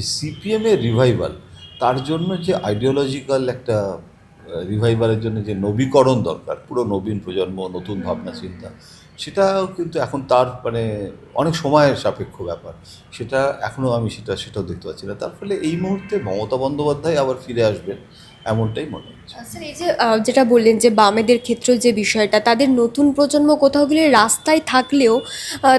যে সিপিএমের রিভাইভাল তার জন্য যে আইডিওলজিক্যাল একটা রিভাইভালের জন্য যে নবীকরণ দরকার, পুরো নবীন প্রজন্ম, নতুন ভাবনা, চিন্তা সেটাও কিন্তু এখন তার মানে অনেক সময়ের সাপেক্ষ ব্যাপার। সেটা এখনও আমি সেটা সেটাও দেখতে পাচ্ছি না। তার ফলে এই মুহূর্তে মমতা বন্দ্যোপাধ্যায় আবার ফিরে আসবেন এমনটাই মনে হচ্ছে। স্যার এই যে যেটা বললেন যে বামেদের ক্ষেত্রে যে বিষয়টা তাদের নতুন প্রজন্ম কোথাও গেলে রাস্তায় থাকলেও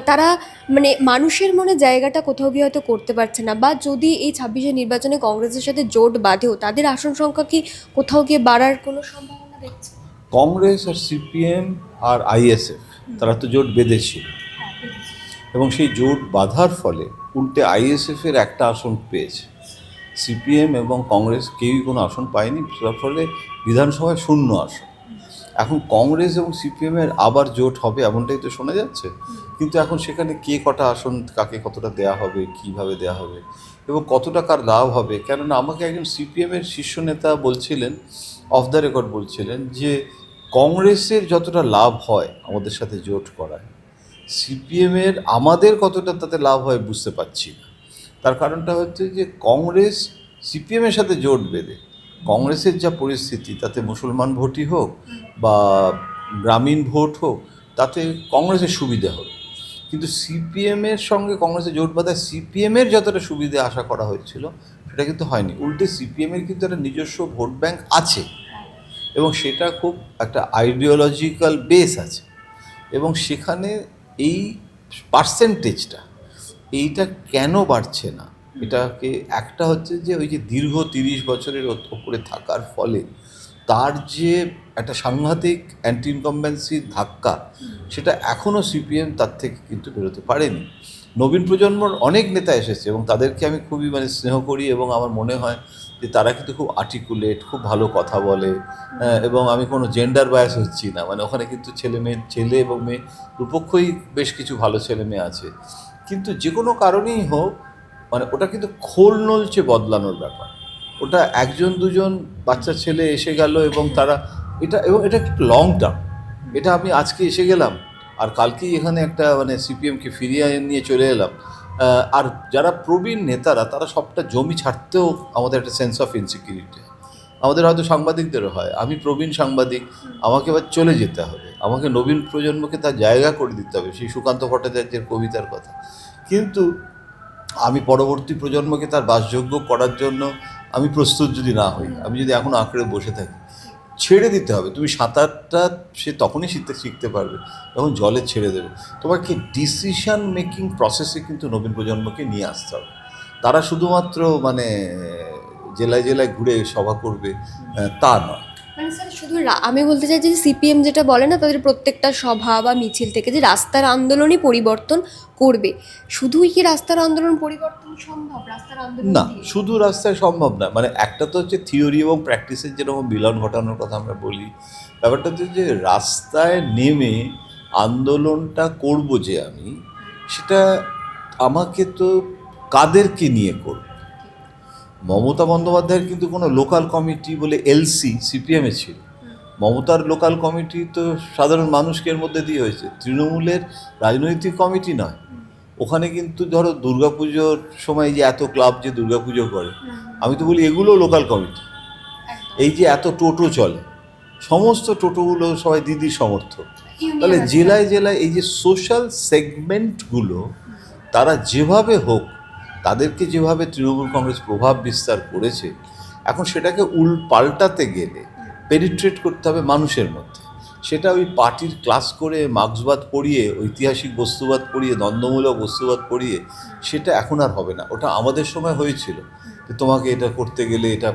তারা মানে মানুষের মনে জায়গাটা কোথাও গিয়ে হয়তো করতে পারছে না। বা যদি এই ছাব্বিশে নির্বাচনে কংগ্রেসের সাথে জোট বাঁধেও তাদের আসন সংখ্যা কি কোথাও গিয়ে বাড়ার কোনো সম্ভাবনা দেখছে কংগ্রেস আর সিপিএম আর আইএসএফ তারা তো জোট বেঁধেছিল এবং সেই জোট বাঁধার ফলে উল্টে আইএসএফ এর একটা আসন পেয়েছে। সিপিএম এবং কংগ্রেস কেউই কোনো আসন পায়নি তার ফলে বিধানসভায় শূন্য আসন। এখন কংগ্রেস এবং সিপিএম এর আবার জোট হবে এমনটাই তো শোনা যাচ্ছে। কিন্তু এখন সেখানে কে কটা আসন, কাকে কতটা দেয়া হবে, কীভাবে দেয়া হবে এবং কত টাকার লাভ হবে? কেননা আমাকে একজন সিপিএমের শীর্ষ নেতা বলছিলেন, অফ দ্য রেকর্ড বলছিলেন যে কংগ্রেসের যতটা লাভ হয় আমাদের সাথে জোট করায়, সিপিএমের আমাদের কতটা তাতে লাভ হয় বুঝতে পারছি না। তার কারণটা হচ্ছে যে কংগ্রেস সিপিএমের সাথে জোট বেঁধে, কংগ্রেসের যা পরিস্থিতি, তাতে মুসলমান ভোটই হোক বা গ্রামীণ ভোট হোক, তাতে কংগ্রেসের সুবিধে হবে। কিন্তু সিপিএমের সঙ্গে কংগ্রেসের জোট বাঁধায় সিপিএমের যতটা সুবিধে আশা করা হয়েছিল, সেটা কিন্তু হয়নি। উল্টে সিপিএমের কিন্তু একটা নিজস্ব ভোট ব্যাংক আছে। এবং সেটা খুব একটা আইডিওলজিক্যাল বেস আছে। এবং সেখানে এই পার্সেন্টেজটা এইটা কেন বাড়ছে না? এটাকে একটা হচ্ছে যে ওই যে দীর্ঘ তিরিশ বছরের ওপরে থাকার ফলে তার যে একটা সাংঘাতিক অ্যান্টি ইনকম্বেন্সির ধাক্কা, সেটা এখনও সিপিএম তার থেকে কিন্তু বেরোতে পারেনি। নবীন প্রজন্মর অনেক নেতা এসেছে এবং তাদেরকে আমি খুবই মানে স্নেহ করি এবং আমার মনে হয় যে তারা কিন্তু খুব আর্টিকুলেট খুব ভালো কথা বলে হ্যাঁ, এবং আমি কোনো জেন্ডার বায়াস হচ্ছি না। মানে ওখানে কিন্তু ছেলে মেয়ে ছেলে এবং মেয়ে দুপক্ষই বেশ কিছু ভালো ছেলে মেয়ে আছে। কিন্তু যে কোনো কারণেই হোক মানে ওটা কিন্তু খোল নলচে বদলানোর ব্যাপার। ওটা একজন দুজন বাচ্চা ছেলে এসে গেল এবং তারা এটা এবং এটা একটু লং টার্ম এটা আমি আজকে এসে গেলাম আর কালকেই এখানে একটা মানে সিপিএমকে ফিরিয়ে নিয়ে চলে এলাম। আর যারা প্রবীণ নেতারা, তারা সবটা জমি ছাড়তেও আমাদের একটা সেন্স অফ ইনসিকিউরিটি আমাদের হয়তো সাংবাদিকদেরও হয়, আমি প্রবীণ সাংবাদিক, আমাকে এবার চলে যেতে হবে। আমাকে নবীন প্রজন্মকে তার জায়গা করে দিতে হবে, সেই সুকান্ত ভট্টাচার্যের কবিতার কথা। কিন্তু আমি পরবর্তী প্রজন্মকে তার বাসযোগ্য করার জন্য আমি প্রস্তুত যদি না হই, আমি যদি এখন আঁকড়ে বসে থাকি ছেড়ে দিতে হবে। তুমি সাঁতারটা সে তখনই শিখতে শিখতে পারবে, তখন জলে ছেড়ে দেবে। তোমাকে ডিসিশান মেকিং প্রসেসে কিন্তু নবীন প্রজন্মকে নিয়ে আসতে হবে। তারা শুধুমাত্র মানে জেলায় জেলায় ঘুরে সভা করবে তা নয়। মানে স্যার শুধু আমি বলতে চাই যে সিপিএম যেটা বলে না তাদের প্রত্যেকটা সভা বা মিছিল থেকে যে রাস্তার আন্দোলনই পরিবর্তন করবে। শুধুই কি রাস্তার আন্দোলন পরিবর্তন সম্ভব? রাস্তার আন্দোলন না শুধু রাস্তায় সম্ভব না মানে একটা তো হচ্ছে থিওরি এবং প্র্যাকটিসের যেরকম মিলন ঘটানোর কথা আমরা বলি ব্যাপারটা হচ্ছে যে রাস্তায় নেমে আন্দোলনটা করব যে আমি সেটা আমাকে তো কাদেরকে নিয়ে করব? মমতা বন্দ্যোপাধ্যায়ের কিন্তু কোনো লোকাল কমিটি বলে এলসি সিপিএমে ছিল। মমতার লোকাল কমিটি তো সাধারণ মানুষকে এর মধ্যে দিয়ে হয়েছে। তৃণমূলের রাজনৈতিক কমিটি নয়। ওখানে কিন্তু ধরো দুর্গাপুজোর সময় যে এত ক্লাব যে দুর্গাপুজো করে আমি তো বলি এগুলো লোকাল কমিটি এই যে এত টোটো চলে সমস্ত টোটোগুলো সবাই দিদির সমর্থক। তাহলে জেলায় জেলায় এই যে সোশ্যাল সেগমেন্টগুলো তারা যেভাবে হোক তাদেরকে যেভাবে তৃণমূল কংগ্রেস প্রভাব বিস্তার করেছে, এখন সেটাকে উল পাল্টাতে গেলে পেনিট্রেট করতে হবে মানুষের মধ্যে। সেটা ওই পার্টির ক্লাস করে মার্ক্সবাদ পড়িয়ে, ঐতিহাসিক বস্তুবাদ পড়িয়ে, দ্বন্দ্বমূলক বস্তুবাদ পড়িয়ে, সেটা এখন আর হবে না। ওটা আমাদের সময় হয়েছিল যে তোমাকে এটা করতে গেলে এটা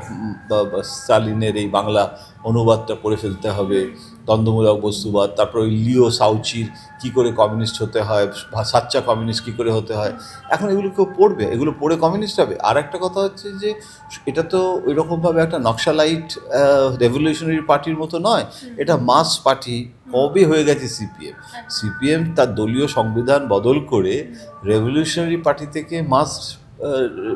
স্টালিনের এই বাংলা অনুবাদটা করে ফেলতে হবে দ্বন্দ্বমূলক বস্তুবাদ তারপর ওই লিও সাউচির কী করে কমিউনিস্ট হতে হয় সাচ্চা কমিউনিস্ট কী করে হতে হয় এখন এগুলো কেউ পড়বে এগুলো পড়ে কমিউনিস্ট হবে। আর একটা কথা হচ্ছে যে এটা তো ওইরকমভাবে একটা নকশালাইট রেভলিউশনারি পার্টির মতো নয় এটা মাস পার্টি কবে হয়ে গেছে সিপিএম সিপিএম তার দলীয় সংবিধান বদল করে রেভলিউশনারি পার্টি থেকে মাস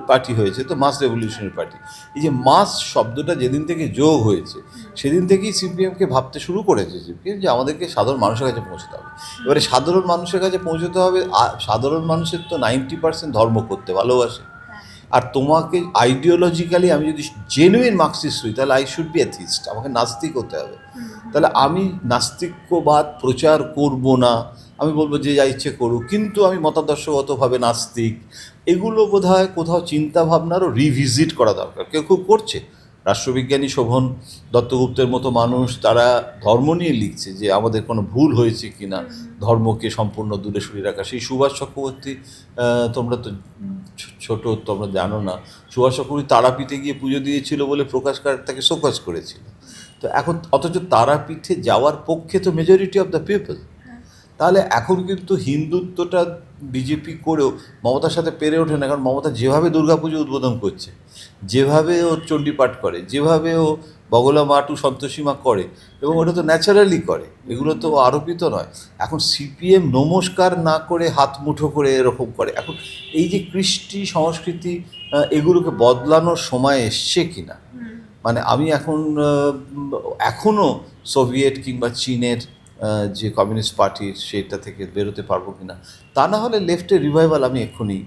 পার্টি হয়েছে তো মাস রেভলিউশনারি পার্টি। এই যে মাস শব্দটা যেদিন থেকে যোগ হয়েছে সেদিন থেকেই সিপিএমকে ভাবতে শুরু করেছে সিপিএম যে আমাদেরকে সাধারণ মানুষের কাছে পৌঁছতে হবে। এবারে সাধারণ মানুষের কাছে পৌঁছতে হবে সাধারণ মানুষের তো নাইনটি পার্সেন্ট ধর্ম করতে ভালোবাসে। আর তোমাকে আইডিওলজিক্যালি আমি যদি জেনুইন মার্কসিস্ট হই তাহলে আই শুড বি অ্যাথিস্ট আমাকে নাস্তিক হতে হবে। তাহলে আমি নাস্তিক্যবাদ প্রচার করব না আমি বলব যে যা ইচ্ছে করুক কিন্তু আমি মতাদর্শগতভাবে নাস্তিক এগুলো বোধ হয় কোথাও চিন্তা ভাবনারও রিভিজিট করা দরকার। কেউ কেউ করছে। রাষ্ট্রবিজ্ঞানী শোভন দত্তগুপ্তের মতো মানুষ, তারা ধর্ম নিয়ে লিখছে যে আমাদের কোনো ভুল হয়েছে কি না ধর্মকে সম্পূর্ণ দূরে সরিয়ে রাখা। সেই সুভাষ চক্রবর্তী তোমরা তো ছোট, তোমরা জানো না, সুভাষ চক্রবর্তী তারাপীঠে গিয়ে পুজো দিয়েছিল বলে প্রকাশ তাকে শোকাজ করেছিল। তো এখন অথচ তারাপীঠে যাওয়ার পক্ষে তো মেজরিটি অফ দ্য পিপল তাহলে এখন কিন্তু হিন্দুত্বটা বিজেপি করেও মমতার সাথে পেরে ওঠে না কারণ মমতা যেভাবে দুর্গাপুজো উদ্বোধন করছে যেভাবে ও চণ্ডীপাঠ করে যেভাবে ও বগলা মাটু সন্তোষীমা করে এবং ওটা তো ন্যাচারালি করে এগুলো তো আরোপিত নয়। এখন সিপিএম নমস্কার না করে হাত মুঠো করে এরকম করে এখন এই যে কৃষ্টি সংস্কৃতি এগুলোকে বদলানোর সময় এসছে কিনা? মানে আমি এখন এখনও সোভিয়েট কিংবা চীনের যে কমিউনিস্ট পার্টির সেটা থেকে বেরোতে পারব কিনা তা না হলে লেফটের রিভাইভাল আমি এক্ষুনি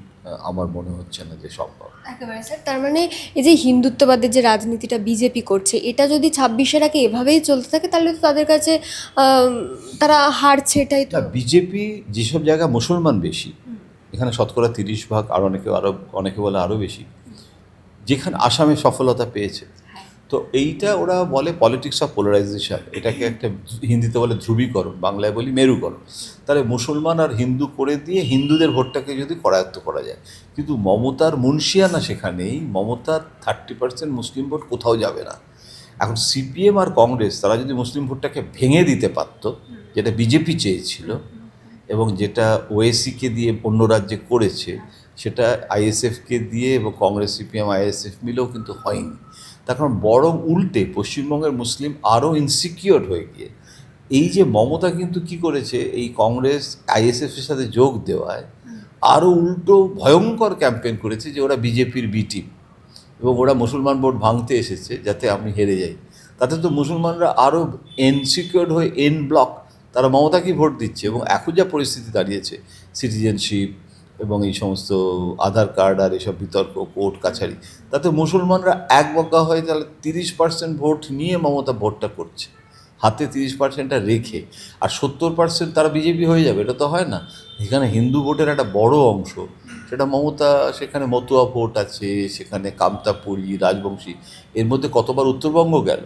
আমার মনে হচ্ছে না যে সম্ভব। একেবারে স্যার তার মানে এই যে হিন্দুত্ববাদের যে রাজনীতিটা বিজেপি করছে এটা যদি ছাব্বিশের আগে এভাবেই চলতে থাকে তাহলে তো তাদের কাছে তারা হারছে এটাই তো। বিজেপি যেসব জায়গায় মুসলমান বেশি এখানে শতকরা তিরিশ ভাগ আর অনেকে আরও অনেকে বলে আরও বেশি যেখানে আসামে সফলতা পেয়েছে তো এইটা ওরা বলে পলিটিক্স অফ পোলারাইজেশন এটাকে একটা হিন্দিতে বলে ধ্রুবীকরণ, বাংলায় বলি মেরুকরণ। তাহলে মুসলমান আর হিন্দু করে দিয়ে হিন্দুদের ভোটটাকে যদি করায়ত্ত করা যায়। কিন্তু মমতার মুন্সিয়ানা সেখানেই, মমতার থার্টি পার্সেন্ট মুসলিম ভোট কোথাও যাবে না। এখন সিপিএম আর কংগ্রেস, তারা যদি মুসলিম ভোটটাকে ভেঙে দিতে পারতো, যেটা বিজেপি চেয়েছিল, এবং যেটা ওএসিকে দিয়ে অন্য রাজ্যে করেছে সেটা আইএসএফকে দিয়ে এবং কংগ্রেস সিপিএম আইএসএফ মিলেও কিন্তু হয়নি। তার কারণ বরং উল্টে পশ্চিমবঙ্গের মুসলিম আরও ইনসিকিওর হয়ে গিয়ে। এই যে মমতা কিন্তু কি করেছে, এই কংগ্রেস আইএসএফের সাথে যোগ দেওয়ায় আরও উল্টো ভয়ঙ্কর ক্যাম্পেইন করেছে যে ওরা বিজেপির বি টিম এবং ওরা মুসলমান ভোট ভাঙতে এসেছে যাতে আমি হেরে যাই। তাতে তো মুসলমানরা আরও এনসিকিওর্ড হয়ে এন ব্লক তারা মমতাকেই ভোট দিচ্ছে এবং এখন যা পরিস্থিতি দাঁড়িয়েছে সিটিজেনশিপ এবং এই সমস্ত আধার কার্ড আর এসব বিতর্ক, কোর্ট, কাছারি, তাতে মুসলমানরা এক বকা হয় তাহলে তিরিশ পার্সেন্ট ভোট নিয়ে মমতা ভোটটা করছে। হাতে তিরিশ পার্সেন্টটা রেখে, আর সত্তর পার্সেন্ট তারা বিজেপি হয়ে যাবে, এটা তো হয় না। এখানে হিন্দু ভোটের একটা বড় অংশ, সেটা মমতা, সেখানে মতুয়া ভোট আছে, সেখানে কামতাপুরী, রাজবংশী, এর মধ্যে কতবার উত্তরবঙ্গ গেল।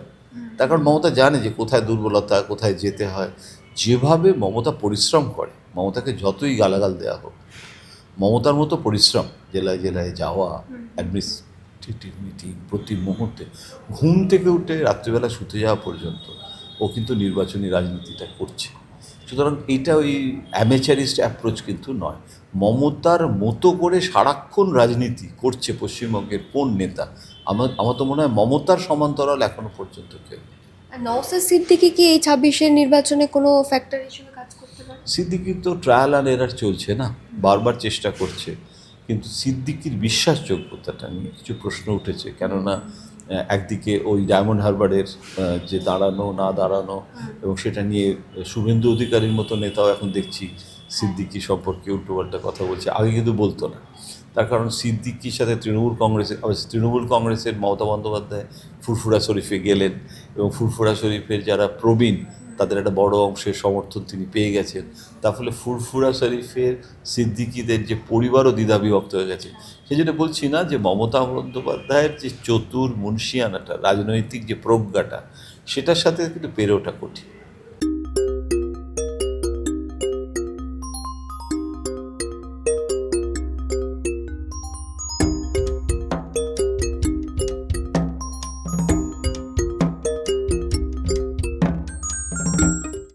তার কারণ মমতা জানে যে কোথায় দুর্বলতা, কোথায় যেতে হয়। যেভাবে মমতা পরিশ্রম করে, মমতাকে যতই গালাগাল দেওয়া হোক মমতার মতো পরিশ্রম জেলায় জেলায় যাওয়া অ্যাডমিনিস্ট্রেটিভ মিটিং প্রতি মুহূর্তে ঘুম থেকে উঠে রাত্রিবেলা শুতে যাওয়া পর্যন্ত ও কিন্তু নির্বাচনী রাজনীতিটা করছে। সুতরাং এটা ওই অ্যামেচারিস্ট অ্যাপ্রোচ কিন্তু নয়। মমতার মতো করে সারাক্ষণ রাজনীতি করছে পশ্চিমবঙ্গের কোন নেতা? আমার আমার তো মনে হয় মমতার সমান্তরাল এখনও পর্যন্ত কেউ নওসাদ সিদ্দিকি কি এই ছাব্বিশের নির্বাচনে কোনো ফ্যাক্টর হিসেবে কাজ সিদ্দিকির তো ট্রায়াল আর এরার চলছে না, বারবার চেষ্টা করছে। কিন্তু সিদ্দিকির বিশ্বাসযোগ্যতাটা নিয়ে কিছু প্রশ্ন উঠেছে, কেননা একদিকে ওই ডায়মন্ড হারবারের যে দাঁড়ানো, না দাঁড়ানো এবং সেটা নিয়ে শুভেন্দু অধিকারীর মতো নেতাও এখন দেখছি সিদ্দিকি সম্পর্কে উল্টোপাল্টা কথা বলছে, আগে কিন্তু বলতো না। তার কারণ সিদ্দিকির সাথে তৃণমূল কংগ্রেসের তৃণমূল কংগ্রেসের মমতা বন্দ্যোপাধ্যায় ফুরফুরা শরীফে গেলেন এবং ফুরফুরা শরীফের যারা প্রবীণ তাদের একটা বড় অংশের সমর্থন তিনি পেয়ে গেছেন। তার ফলে ফুরফুরা শরীফের সিদ্দিকিদের যে পরিবারও দ্বিধাবিভক্ত হয়ে গেছে। সেই জন্য বলছি না যে মমতা বন্দ্যোপাধ্যায়ের যে চতুর মুন্সিয়ানাটা, রাজনৈতিক যে প্রজ্ঞাটা, সেটার সাথে কিন্তু পেরে ওঠা কঠিন।